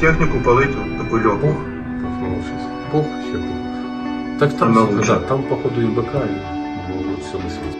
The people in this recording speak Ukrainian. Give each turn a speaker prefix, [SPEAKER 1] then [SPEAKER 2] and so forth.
[SPEAKER 1] техніку палить таку льопу.
[SPEAKER 2] Бог, ну. Бог ще був. Так там,
[SPEAKER 1] Там
[SPEAKER 2] да, там, походу, і БК, і було все на світі.